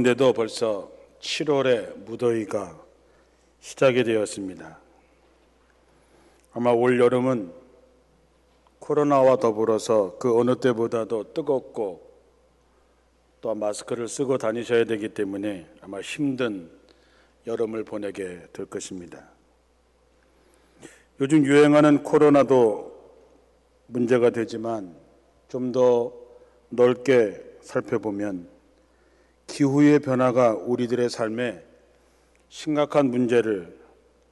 6월인데도 벌써 7월의 무더위가 시작이 되었습니다. 아마 올 여름은 코로나와 더불어서 그 어느 때보다도 뜨겁고 또 마스크를 쓰고 다니셔야 되기 때문에 아마 힘든 여름을 보내게 될 것입니다. 요즘 유행하는 코로나도 문제가 되지만 좀 더 넓게 살펴보면 기후의 변화가 우리들의 삶에 심각한 문제를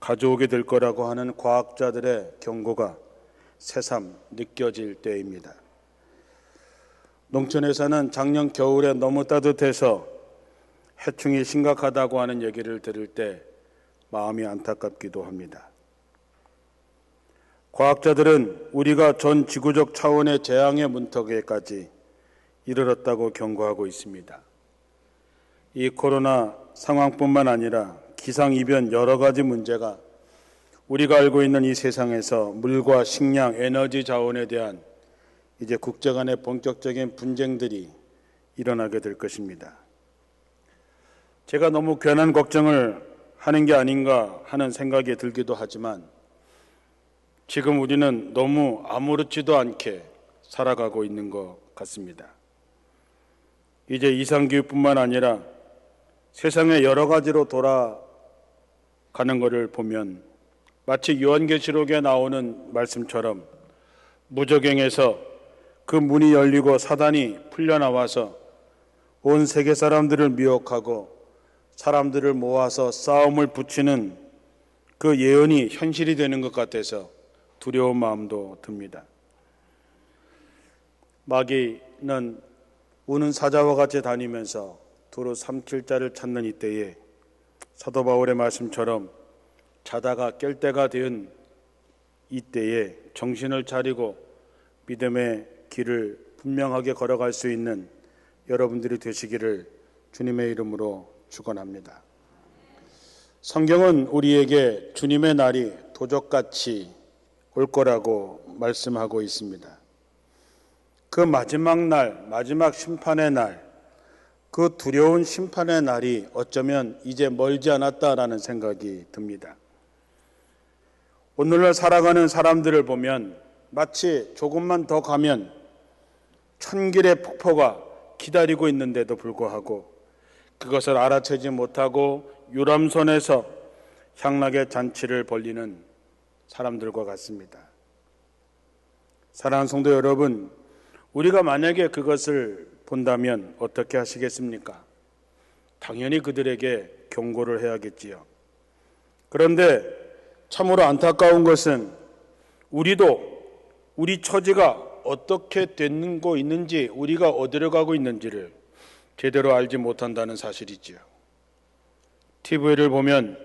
가져오게 될 거라고 하는 과학자들의 경고가 새삼 느껴질 때입니다. 농촌에서는 작년 겨울에 너무 따뜻해서 해충이 심각하다고 하는 얘기를 들을 때 마음이 안타깝기도 합니다. 과학자들은 우리가 전 지구적 차원의 재앙의 문턱에까지 이르렀다고 경고하고 있습니다. 이 코로나 상황뿐만 아니라 기상이변 여러 가지 문제가 우리가 알고 있는 이 세상에서 물과 식량, 에너지 자원에 대한 이제 국제 간의 본격적인 분쟁들이 일어나게 될 것입니다. 제가 너무 괜한 걱정을 하는 게 아닌가 하는 생각이 들기도 하지만 지금 우리는 너무 아무렇지도 않게 살아가고 있는 것 같습니다. 이제 이상기후뿐만 아니라 세상의 여러 가지로 돌아가는 것을 보면 마치 요한계시록에 나오는 말씀처럼 무적행에서 그 문이 열리고 사단이 풀려나와서 온 세계 사람들을 미혹하고 사람들을 모아서 싸움을 붙이는 그 예언이 현실이 되는 것 같아서 두려운 마음도 듭니다. 마귀는 우는 사자와 같이 다니면서 도로 삼킬 자를 찾는 이때에 사도 바울의 말씀처럼 자다가 깰 때가 된 이때에 정신을 차리고 믿음의 길을 분명하게 걸어갈 수 있는 여러분들이 되시기를 주님의 이름으로 축원합니다. 성경은 우리에게 주님의 날이 도적같이 올 거라고 말씀하고 있습니다. 그 마지막 날, 마지막 심판의 날, 그 두려운 심판의 날이 어쩌면 이제 멀지 않았다라는 생각이 듭니다. 오늘날 살아가는 사람들을 보면 마치 조금만 더 가면 천길의 폭포가 기다리고 있는데도 불구하고 그것을 알아채지 못하고 유람선에서 향락의 잔치를 벌리는 사람들과 같습니다. 사랑하는 성도 여러분, 우리가 만약에 그것을 본다면 어떻게 하시겠습니까? 당연히 그들에게 경고를 해야겠지요. 그런데 참으로 안타까운 것은 우리도 우리 처지가 어떻게 되는 거 있는지 우리가 어디로 가고 있는지를 제대로 알지 못한다는 사실이지요. TV를 보면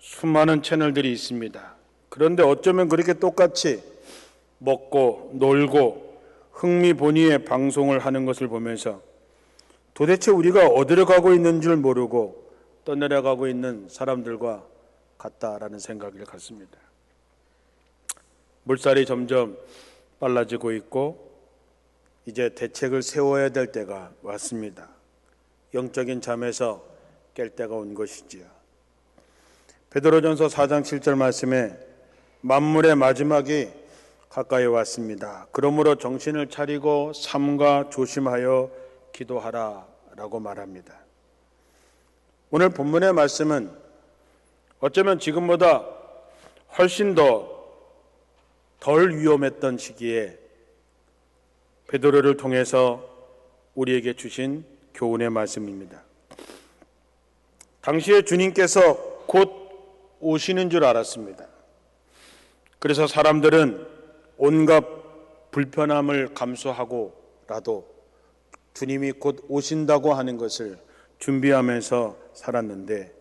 수많은 채널들이 있습니다. 그런데 어쩌면 그렇게 똑같이 먹고 놀고 흥미본의의 방송을 하는 것을 보면서 도대체 우리가 어디로 가고 있는 줄 모르고 떠내려가고 있는 사람들과 같다라는 생각을 갖습니다. 물살이 점점 빨라지고 있고 이제 대책을 세워야 될 때가 왔습니다. 영적인 잠에서 깰 때가 온 것이지요. 베드로전서 4장 7절 말씀에 만물의 마지막이 가까이 왔습니다. 그러므로 정신을 차리고 삼가 조심하여 기도하라 라고 말합니다. 오늘 본문의 말씀은 어쩌면 지금보다 훨씬 더 덜 위험했던 시기에 베드로를 통해서 우리에게 주신 교훈의 말씀입니다. 당시에 주님께서 곧 오시는 줄 알았습니다. 그래서 사람들은 온갖 불편함을 감수하고라도 주님이 곧 오신다고 하는 것을 준비하면서 살았는데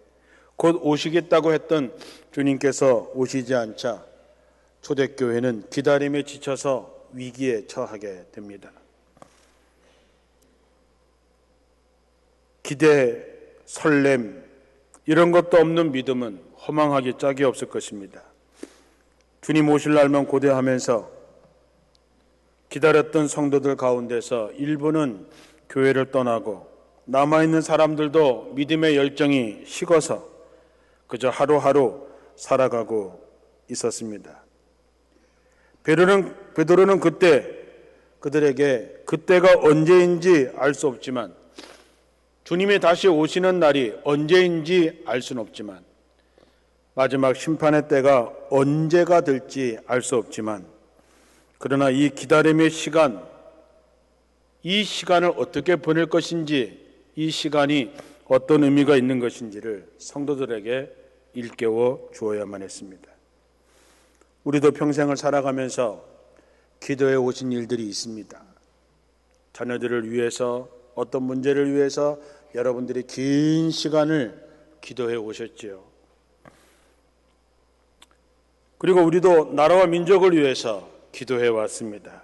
곧 오시겠다고 했던 주님께서 오시지 않자 초대교회는 기다림에 지쳐서 위기에 처하게 됩니다. 기대, 설렘, 이런 것도 없는 믿음은 허망하기 짝이 없을 것입니다. 주님 오실 날만 고대하면서 기다렸던 성도들 가운데서 일부는 교회를 떠나고 남아있는 사람들도 믿음의 열정이 식어서 그저 하루하루 살아가고 있었습니다. 베드로는, 베드로는 그때 그들에게 그때가 언제인지 알 수 없지만 주님이 다시 오시는 날이 언제인지 알 수는 없지만 마지막 심판의 때가 언제가 될지 알 수 없지만 그러나 이 기다림의 시간 이 시간을 어떻게 보낼 것인지 이 시간이 어떤 의미가 있는 것인지를 성도들에게 일깨워 주어야만 했습니다. 우리도 평생을 살아가면서 기도해 오신 일들이 있습니다. 자녀들을 위해서 어떤 문제를 위해서 여러분들이 긴 시간을 기도해 오셨지요. 그리고 우리도 나라와 민족을 위해서 기도해 왔습니다.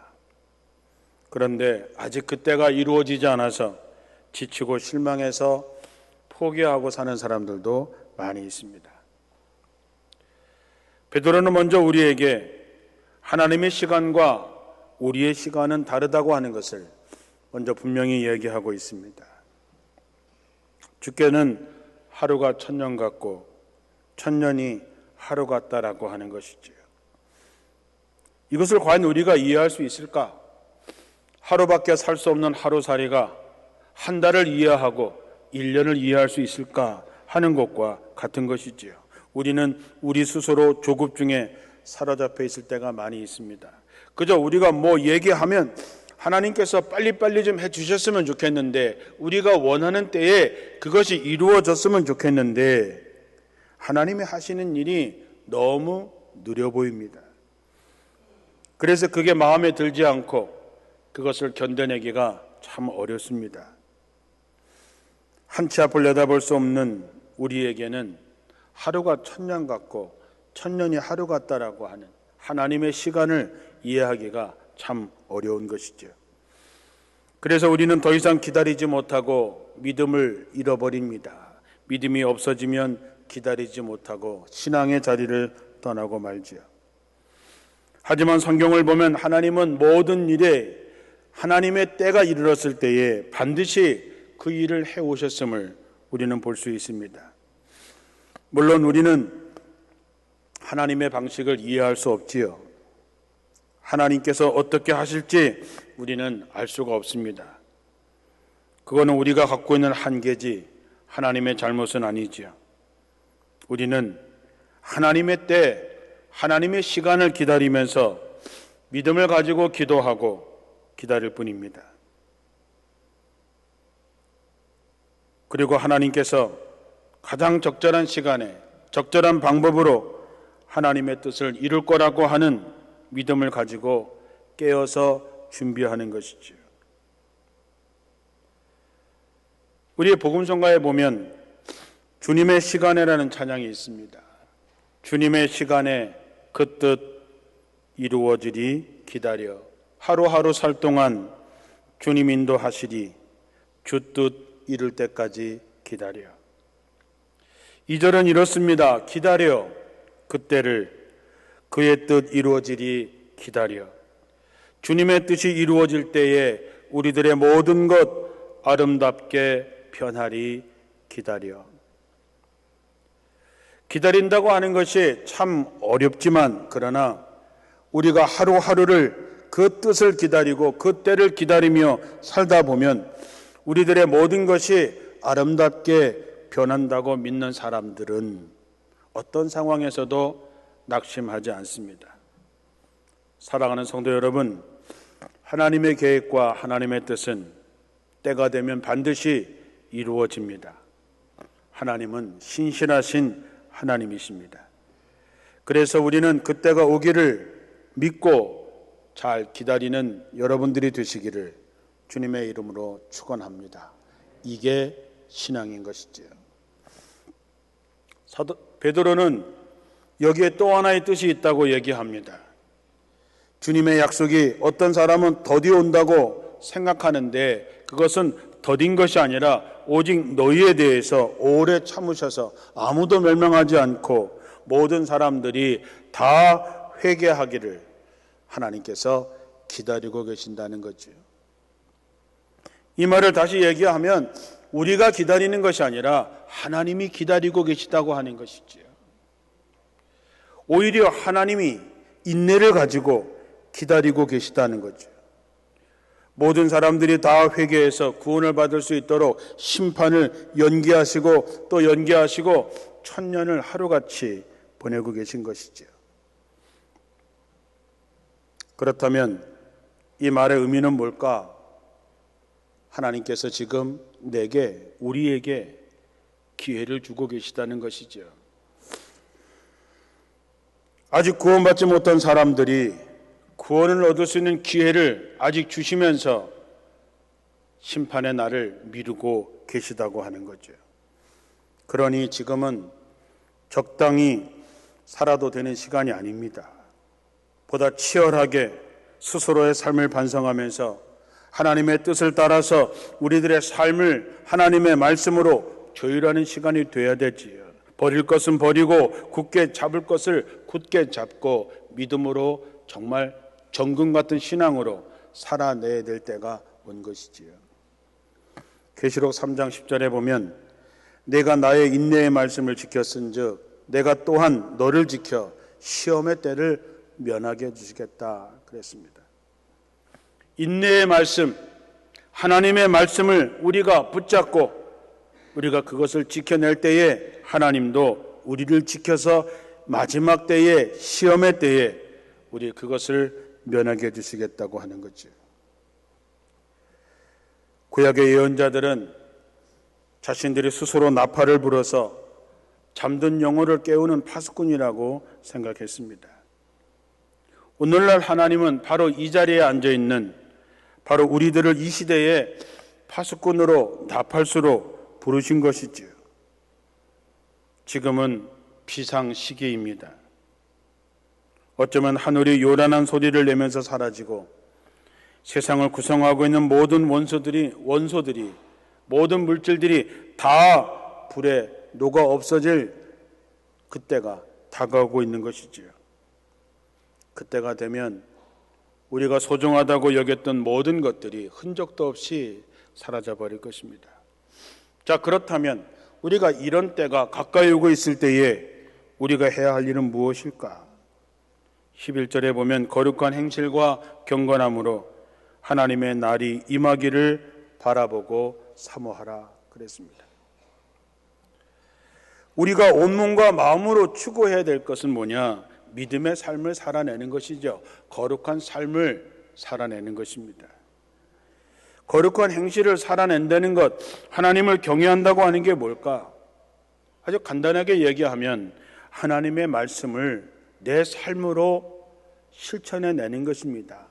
그런데 아직 그때가 이루어지지 않아서 지치고 실망해서 포기하고 사는 사람들도 많이 있습니다. 베드로는 먼저 우리에게 하나님의 시간과 우리의 시간은 다르다고 하는 것을 먼저 분명히 얘기하고 있습니다. 주께는 하루가 천년 같고 천년이 하루 같다라고 하는 것이지요. 이것을 과연 우리가 이해할 수 있을까? 하루밖에 살 수 없는 하루살이가 한 달을 이해하고 1년을 이해할 수 있을까 하는 것과 같은 것이지요. 우리는 우리 스스로 조급 중에 사로잡혀 있을 때가 많이 있습니다. 그저 우리가 뭐 얘기하면 하나님께서 빨리빨리 좀 해주셨으면 좋겠는데 우리가 원하는 때에 그것이 이루어졌으면 좋겠는데 하나님이 하시는 일이 너무 느려 보입니다. 그래서 그게 마음에 들지 않고 그것을 견뎌내기가 참 어렵습니다. 한치 앞을 내다볼 수 없는 우리에게는 하루가 천년 같고 천년이 하루 같다라고 하는 하나님의 시간을 이해하기가 참 어려운 것이죠. 그래서 우리는 더 이상 기다리지 못하고 믿음을 잃어버립니다. 믿음이 없어지면 기다리지 못하고 신앙의 자리를 떠나고 말지요. 하지만 성경을 보면 하나님은 모든 일에 하나님의 때가 이르렀을 때에 반드시 그 일을 해 오셨음을 우리는 볼 수 있습니다. 물론 우리는 하나님의 방식을 이해할 수 없지요. 하나님께서 어떻게 하실지 우리는 알 수가 없습니다. 그거는 우리가 갖고 있는 한계지 하나님의 잘못은 아니지요. 우리는 하나님의 때, 하나님의 시간을 기다리면서 믿음을 가지고 기도하고 기다릴 뿐입니다. 그리고 하나님께서 가장 적절한 시간에 적절한 방법으로 하나님의 뜻을 이룰 거라고 하는 믿음을 가지고 깨어서 준비하는 것이죠. 우리의 복음성가에 보면 주님의 시간에라는 찬양이 있습니다. 주님의 시간에 그 뜻 이루어지리 기다려 하루하루 살 동안 주님 인도하시리 주 뜻 이룰 때까지 기다려. 이 절은 이렇습니다. 기다려 그때를 그의 뜻 이루어지리 기다려. 주님의 뜻이 이루어질 때에 우리들의 모든 것 아름답게 변하리 기다려. 기다린다고 하는 것이 참 어렵지만 그러나 우리가 하루하루를 그 뜻을 기다리고 그 때를 기다리며 살다 보면 우리들의 모든 것이 아름답게 변한다고 믿는 사람들은 어떤 상황에서도 낙심하지 않습니다. 사랑하는 성도 여러분, 하나님의 계획과 하나님의 뜻은 때가 되면 반드시 이루어집니다. 하나님은 신실하신 하나님이십니다. 그래서 우리는 그때가 오기를 믿고 잘 기다리는 여러분들이 되시기를 주님의 이름으로 축원합니다. 이게 신앙인 것이죠. 사도 베드로는 여기에 또 하나의 뜻이 있다고 얘기합니다. 주님의 약속이 어떤 사람은 더디 온다고 생각하는데 그것은 더딘 것이 아니라 오직 너희에 대해서 오래 참으셔서 아무도 멸망하지 않고 모든 사람들이 다 회개하기를 하나님께서 기다리고 계신다는 거죠. 이 말을 다시 얘기하면 우리가 기다리는 것이 아니라 하나님이 기다리고 계시다고 하는 것이지요. 오히려 하나님이 인내를 가지고 기다리고 계시다는 거죠. 모든 사람들이 다 회개해서 구원을 받을 수 있도록 심판을 연기하시고 또 연기하시고 천년을 하루같이 보내고 계신 것이지요. 그렇다면 이 말의 의미는 뭘까? 하나님께서 지금 내게, 우리에게 기회를 주고 계시다는 것이죠. 아직 구원받지 못한 사람들이 구원을 얻을 수 있는 기회를 아직 주시면서 심판의 날을 미루고 계시다고 하는 거죠. 그러니 지금은 적당히 살아도 되는 시간이 아닙니다. 보다 치열하게 스스로의 삶을 반성하면서 하나님의 뜻을 따라서 우리들의 삶을 하나님의 말씀으로 조율하는 시간이 돼야 되지요. 버릴 것은 버리고 굳게 잡을 것을 굳게 잡고 믿음으로 정말 정금 같은 신앙으로 살아내야 될 때가 온 것이지요. 계시록 3장 10절에 보면 내가 나의 인내의 말씀을 지켰은즉 내가 또한 너를 지켜 시험의 때를 면하게 해 주시겠다 그랬습니다. 인내의 말씀, 하나님의 말씀을 우리가 붙잡고 우리가 그것을 지켜낼 때에 하나님도 우리를 지켜서 마지막 때에 시험의 때에 우리 그것을 면하게 해주시겠다고 하는 거죠. 구약의 예언자들은 자신들이 스스로 나팔을 불어서 잠든 영혼을 깨우는 파수꾼이라고 생각했습니다. 오늘날 하나님은 바로 이 자리에 앉아 있는 바로 우리들을 이 시대에 파수꾼으로 나팔수로 부르신 것이지요. 지금은 비상 시기입니다. 어쩌면 하늘이 요란한 소리를 내면서 사라지고 세상을 구성하고 있는 모든 원소들이 원소들이 모든 물질들이 다 불에 녹아 없어질 그때가 다가오고 있는 것이지요. 그때가 되면 우리가 소중하다고 여겼던 모든 것들이 흔적도 없이 사라져 버릴 것입니다. 자, 그렇다면 우리가 이런 때가 가까이 오고 있을 때에 우리가 해야 할 일은 무엇일까? 11절에 보면 거룩한 행실과 경건함으로 하나님의 날이 임하기를 바라보고 사모하라 그랬습니다. 우리가 온몸과 마음으로 추구해야 될 것은 뭐냐? 믿음의 삶을 살아내는 것이죠. 거룩한 삶을 살아내는 것입니다. 거룩한 행실을 살아낸다는 것, 하나님을 경외한다고 하는 게 뭘까? 아주 간단하게 얘기하면 하나님의 말씀을 내 삶으로 실천해 내는 것입니다.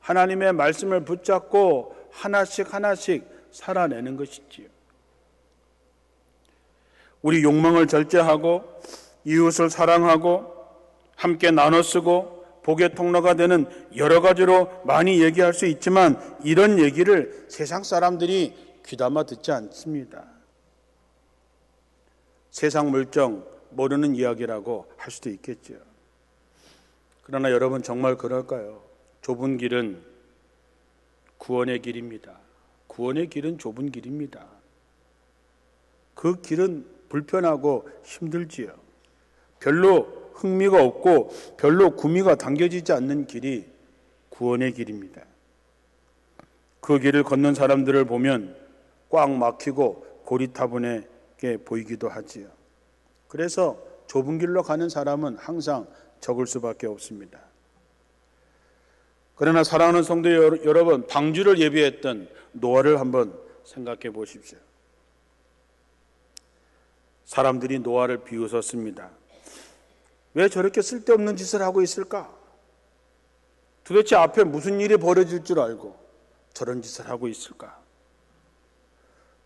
하나님의 말씀을 붙잡고 하나씩 하나씩 살아내는 것이지요. 우리 욕망을 절제하고 이웃을 사랑하고 함께 나눠 쓰고 복의 통로가 되는 여러 가지로 많이 얘기할 수 있지만 이런 얘기를 세상 사람들이 귀담아 듣지 않습니다. 세상 물정 모르는 이야기라고 할 수도 있겠죠. 그러나 여러분 정말 그럴까요? 좁은 길은 구원의 길입니다. 구원의 길은 좁은 길입니다. 그 길은 불편하고 힘들지요. 별로 흥미가 없고 별로 구미가 당겨지지 않는 길이 구원의 길입니다. 그 길을 걷는 사람들을 보면 꽉 막히고 고리타분하게 보이기도 하지요. 그래서 좁은 길로 가는 사람은 항상 적을 수밖에 없습니다. 그러나 사랑하는 성도 여러분, 방주를 예비했던 노아를 한번 생각해 보십시오. 사람들이 노아를 비웃었습니다. 왜 저렇게 쓸데없는 짓을 하고 있을까? 도대체 앞에 무슨 일이 벌어질 줄 알고 저런 짓을 하고 있을까?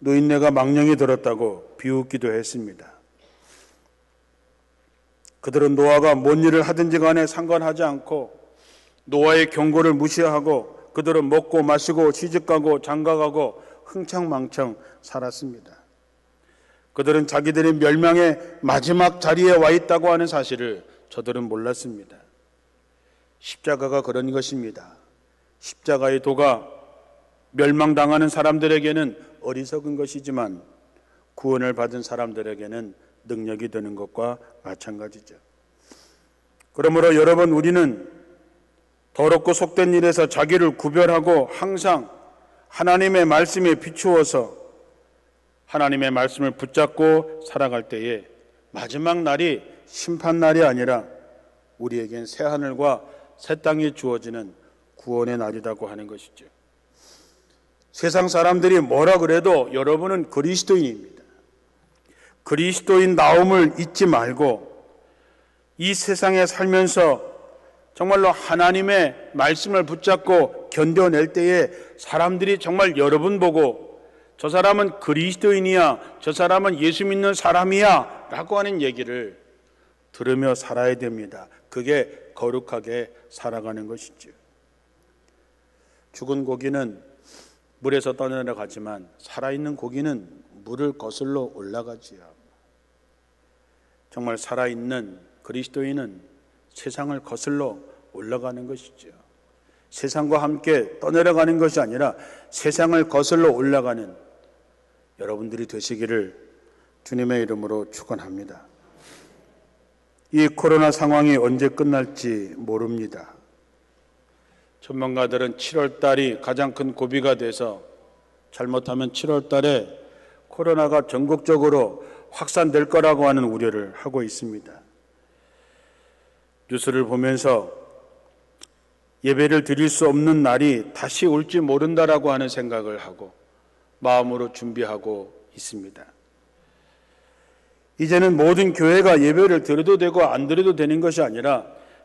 노인네가 망령이 들었다고 비웃기도 했습니다. 그들은 노아가 뭔 일을 하든지 간에 상관하지 않고 노아의 경고를 무시하고 그들은 먹고 마시고 시집가고 장가가고 흥청망청 살았습니다. 그들은 자기들의 멸망의 마지막 자리에 와 있다고 하는 사실을 저들은 몰랐습니다. 십자가가 그런 것입니다. 십자가의 도가 멸망당하는 사람들에게는 어리석은 것이지만 구원을 받은 사람들에게는 능력이 되는 것과 마찬가지죠. 그러므로 여러분 우리는 더럽고 속된 일에서 자기를 구별하고 항상 하나님의 말씀에 비추어서 하나님의 말씀을 붙잡고 살아갈 때에 마지막 날이 심판 날이 아니라 우리에겐 새 하늘과 새 땅이 주어지는 구원의 날이라고 하는 것이죠. 세상 사람들이 뭐라 그래도 여러분은 그리스도인입니다. 그리스도인 나옴을 잊지 말고 이 세상에 살면서 정말로 하나님의 말씀을 붙잡고 견뎌낼 때에 사람들이 정말 여러분 보고 저 사람은 그리스도인이야, 저 사람은 예수 믿는 사람이야 라고 하는 얘기를 들으며 살아야 됩니다. 그게 거룩하게 살아가는 것이죠. 죽은 고기는 물에서 떠내려가지만 살아있는 고기는 물을 거슬러 올라가지요. 정말 살아있는 그리스도인은 세상을 거슬러 올라가는 것이죠. 세상과 함께 떠내려가는 것이 아니라 세상을 거슬러 올라가는 여러분들이 되시기를 주님의 이름으로 축원합니다. 이 코로나 상황이 언제 끝날지 모릅니다. 전문가들은 7월 달이 가장 큰 고비가 돼서 잘못하면 7월 달에 코로나가 전국적으로 확산될 거라고 하는 우려를 하고 있습니다. 뉴스를 보면서 예배를 드릴 수 없는 날이 다시 올지 모른다라고 하는 생각을 하고 마음으로 준비하고 있습니다. 이제는 모든 교회가 예배를 드려도 되고 안 드려도 되는 것이 아니라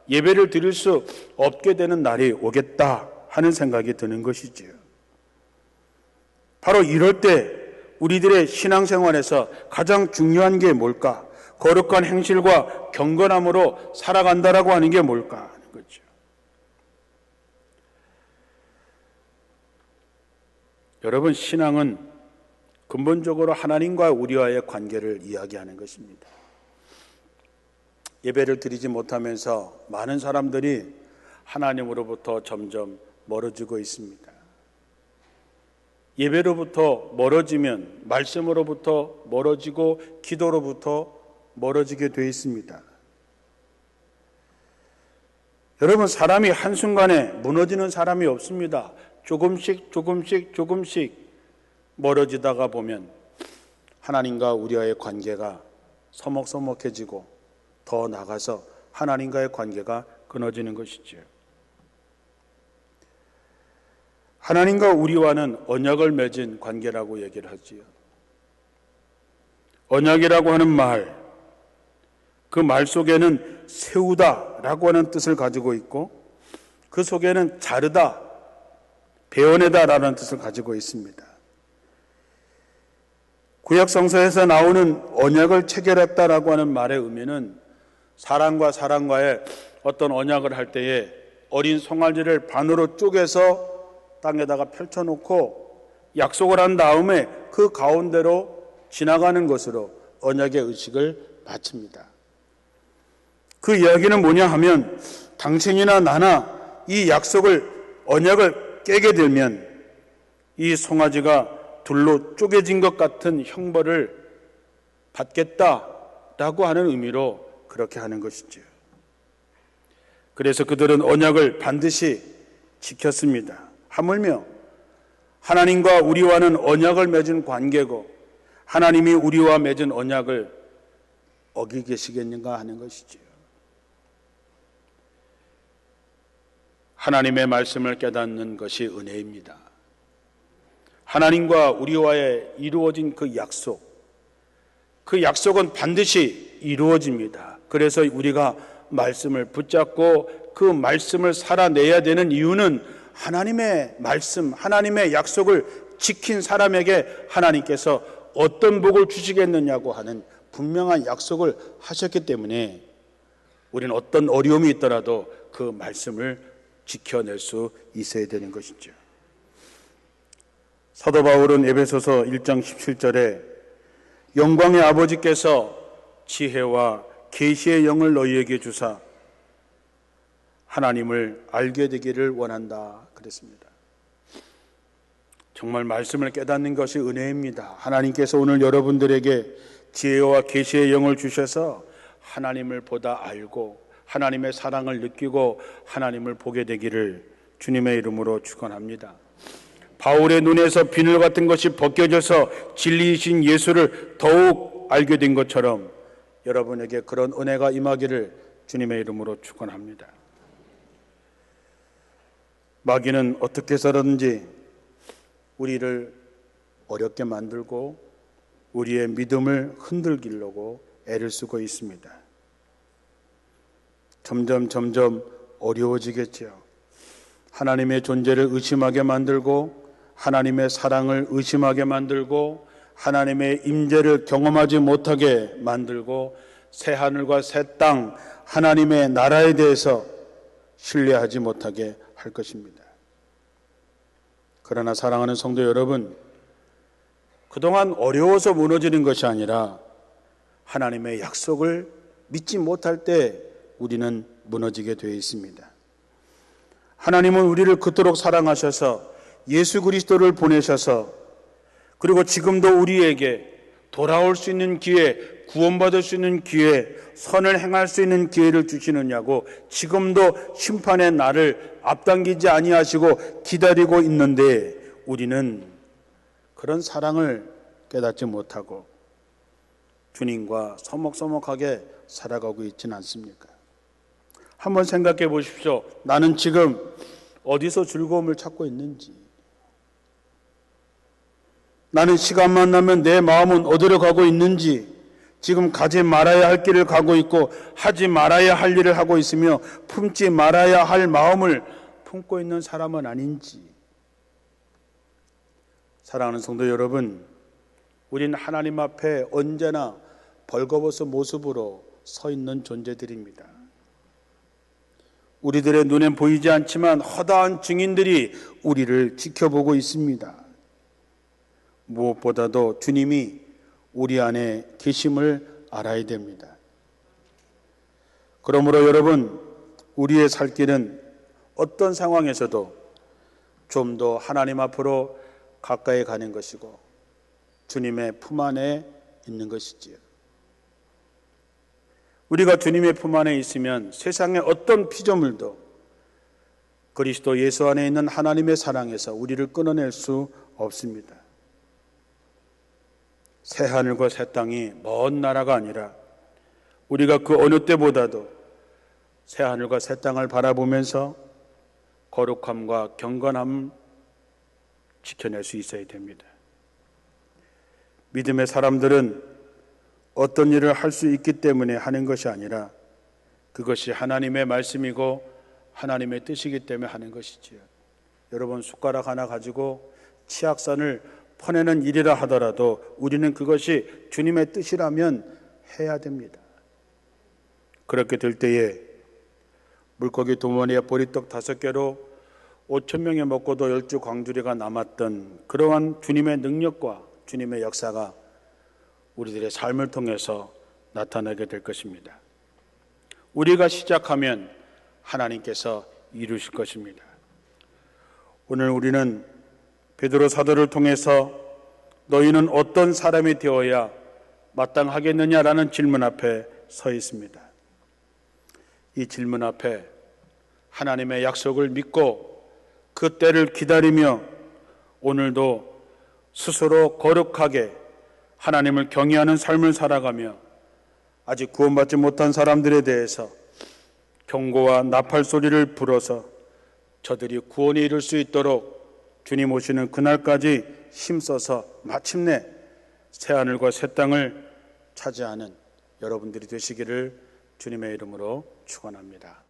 예배를 드릴 수 없게 되는 날이 오겠다 하는 생각이 드는 것이지요. 바로 이럴 때 우리들의 신앙생활에서 가장 중요한 게 뭘까? 거룩한 행실과 경건함으로 살아간다라고 하는 게 뭘까 하는 거죠. 여러분 신앙은 근본적으로 하나님과 우리와의 관계를 이야기하는 것입니다. 예배를 드리지 못하면서 많은 사람들이 하나님으로부터 점점 멀어지고 있습니다. 예배로부터 멀어지면 말씀으로부터 멀어지고 기도로부터 멀어지게 되어 있습니다. 여러분, 사람이 한순간에 무너지는 사람이 없습니다. 조금씩, 조금씩, 조금씩 멀어지다가 보면 하나님과 우리와의 관계가 서먹서먹해지고 더 나가서 하나님과의 관계가 끊어지는 것이죠. 하나님과 우리와는 언약을 맺은 관계라고 얘기를 하지요. 언약이라고 하는 말, 그 말 속에는 세우다 라고 하는 뜻을 가지고 있고 그 속에는 자르다, 베어내다 라는 뜻을 가지고 있습니다. 구약 성서에서 나오는 언약을 체결했다 라고 하는 말의 의미는 사람과 사람과의 어떤 언약을 할 때에 어린 송아지를 반으로 쪼개서 땅에다가 펼쳐놓고 약속을 한 다음에 그 가운데로 지나가는 것으로 언약의 의식을 바칩니다. 그 이야기는 뭐냐 하면 당신이나 나나 이 약속을 언약을 깨게 되면 이 송아지가 둘로 쪼개진 것 같은 형벌을 받겠다라고 하는 의미로 그렇게 하는 것이죠. 그래서 그들은 언약을 반드시 지켰습니다. 하물며 하나님과 우리와는 언약을 맺은 관계고 하나님이 우리와 맺은 언약을 어기 계시겠는가 하는 것이지요. 하나님의 말씀을 깨닫는 것이 은혜입니다. 하나님과 우리와의 이루어진 그 약속, 그 약속은 반드시 이루어집니다. 그래서 우리가 말씀을 붙잡고 그 말씀을 살아내야 되는 이유는 하나님의 말씀, 하나님의 약속을 지킨 사람에게 하나님께서 어떤 복을 주시겠느냐고 하는 분명한 약속을 하셨기 때문에 우리는 어떤 어려움이 있더라도 그 말씀을 지켜낼 수 있어야 되는 것이죠. 사도 바울은 에베소서 1장 17절에 영광의 아버지께서 지혜와 계시의 영을 너희에게 주사 하나님을 알게 되기를 원한다 그랬습니다. 정말 말씀을 깨닫는 것이 은혜입니다. 하나님께서 오늘 여러분들에게 지혜와 계시의 영을 주셔서 하나님을 보다 알고 하나님의 사랑을 느끼고 하나님을 보게 되기를 주님의 이름으로 축원합니다. 바울의 눈에서 비늘 같은 것이 벗겨져서 진리이신 예수를 더욱 알게 된 것처럼 여러분에게 그런 은혜가 임하기를 주님의 이름으로 축원합니다. 마귀는 어떻게 해서든지 우리를 어렵게 만들고 우리의 믿음을 흔들기려고 애를 쓰고 있습니다. 점점 점점 어려워지겠지요. 하나님의 존재를 의심하게 만들고 하나님의 사랑을 의심하게 만들고 하나님의 임재를 경험하지 못하게 만들고 새 하늘과 새 땅 하나님의 나라에 대해서 신뢰하지 못하게 할 것입니다. 그러나 사랑하는 성도 여러분, 그동안 어려워서 무너지는 것이 아니라 하나님의 약속을 믿지 못할 때 우리는 무너지게 되어 있습니다. 하나님은 우리를 그토록 사랑하셔서 예수 그리스도를 보내셔서 그리고 지금도 우리에게 돌아올 수 있는 기회, 구원받을 수 있는 기회, 선을 행할 수 있는 기회를 주시느냐고 지금도 심판의 날을 앞당기지 아니하시고 기다리고 있는데 우리는 그런 사랑을 깨닫지 못하고 주님과 서먹서먹하게 살아가고 있지는 않습니까? 한번 생각해 보십시오. 나는 지금 어디서 즐거움을 찾고 있는지. 나는 시간만 나면 내 마음은 어디로 가고 있는지, 지금 가지 말아야 할 길을 가고 있고, 하지 말아야 할 일을 하고 있으며, 품지 말아야 할 마음을 품고 있는 사람은 아닌지. 사랑하는 성도 여러분, 우린 하나님 앞에 언제나 벌거벗은 모습으로 서 있는 존재들입니다. 우리들의 눈엔 보이지 않지만 허다한 증인들이 우리를 지켜보고 있습니다. 무엇보다도 주님이 우리 안에 계심을 알아야 됩니다. 그러므로 여러분, 우리의 살 길은 어떤 상황에서도 좀 더 하나님 앞으로 가까이 가는 것이고 주님의 품 안에 있는 것이지요. 우리가 주님의 품 안에 있으면 세상의 어떤 피조물도 그리스도 예수 안에 있는 하나님의 사랑에서 우리를 끊어낼 수 없습니다. 새 하늘과 새 땅이 먼 나라가 아니라 우리가 그 어느 때보다도 새 하늘과 새 땅을 바라보면서 거룩함과 경건함 지켜낼 수 있어야 됩니다. 믿음의 사람들은 어떤 일을 할 수 있기 때문에 하는 것이 아니라 그것이 하나님의 말씀이고 하나님의 뜻이기 때문에 하는 것이지요. 여러분 숟가락 하나 가지고 치악산을 퍼내는 일이라 하더라도 우리는 그것이 주님의 뜻이라면 해야 됩니다. 그렇게 될 때에 물고기 두 마리에 보리떡 다섯 개로 5천 명이 먹고도 열주 광주리가 남았던 그러한 주님의 능력과 주님의 역사가 우리들의 삶을 통해서 나타나게 될 것입니다. 우리가 시작하면 하나님께서 이루실 것입니다. 오늘 우리는 베드로 사도를 통해서 너희는 어떤 사람이 되어야 마땅하겠느냐라는 질문 앞에 서 있습니다. 이 질문 앞에 하나님의 약속을 믿고 그 때를 기다리며 오늘도 스스로 거룩하게 하나님을 경외하는 삶을 살아가며 아직 구원받지 못한 사람들에 대해서 경고와 나팔 소리를 불어서 저들이 구원에 이를 수 있도록 주님 오시는 그날까지 힘써서 마침내 새 하늘과 새 땅을 차지하는 여러분들이 되시기를 주님의 이름으로 축원합니다.